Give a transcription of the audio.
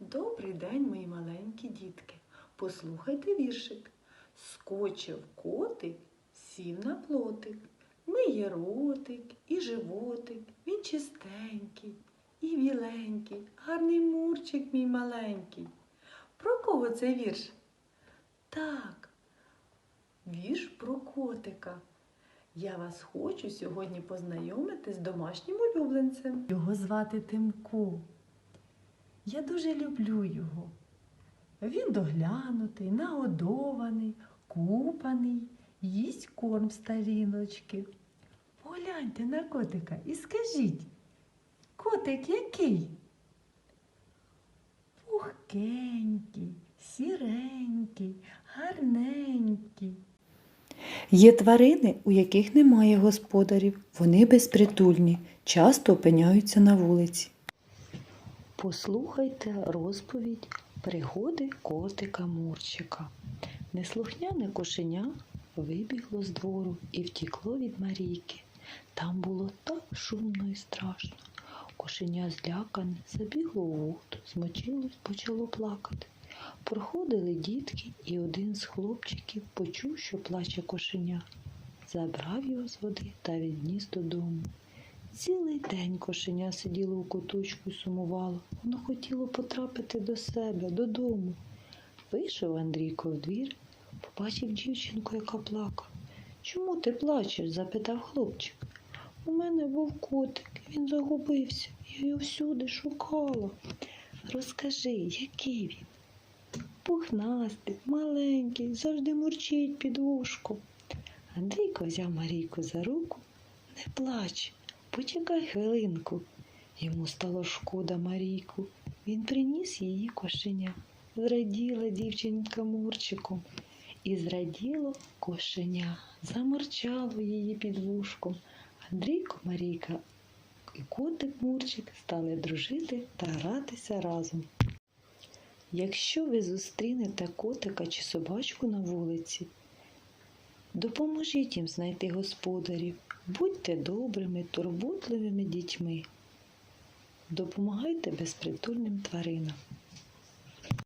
Добрий день, мої маленькі дітки. Послухайте віршик. Скочив котик, сів на плотик. Миє ротик і животик. Він чистенький і біленький. Гарний мурчик мій маленький. Про кого цей вірш? Так, вірш про котика. Я вас хочу сьогодні познайомити з домашнім улюбленцем. Його звати Тимко. Я дуже люблю його. Він доглянутий, нагодований, купаний, їсть корм з тарілочки. Погляньте на котика і скажіть, котик який? Пухкенький, сіренький, гарненький. Є тварини, у яких немає господарів. Вони безпритульні, часто опиняються на вулиці. Послухайте розповідь пригоди котика Мурчика. Неслухняне кошеня вибігло з двору і втікло від Марійки. Там було так шумно і страшно. Кошеня злякане, забігло у воду, змочилось, почало плакати. Проходили дітки, і один з хлопчиків почув, що плаче кошеня. Забрав його з води та відніс додому. Цілий день кошеня сиділо у куточку і сумувало. Воно хотіло потрапити до себе, додому. Вийшов Андрійко в двір, побачив дівчинку, яка плакала. Чому ти плачеш? запитав хлопчик. У мене був котик, він загубився. Я його всюди шукала. Розкажи, який він? Пухнастий, маленький, завжди мурчить під вушком. Андрійко взяв Марійку за руку. Не плач, почекай хвилинку. Йому стало шкода Марійку. Він приніс її кошеня. Зраділа дівчинка Мурчиком. І зраділо кошеня, замурчало її під вушком. Андрійко, Марійка і котик Мурчик стали дружити та гратися разом. Якщо ви зустрінете котика чи собачку на вулиці, допоможіть їм знайти господарів, будьте добрими, турботливими дітьми. Допомагайте безпритульним тваринам.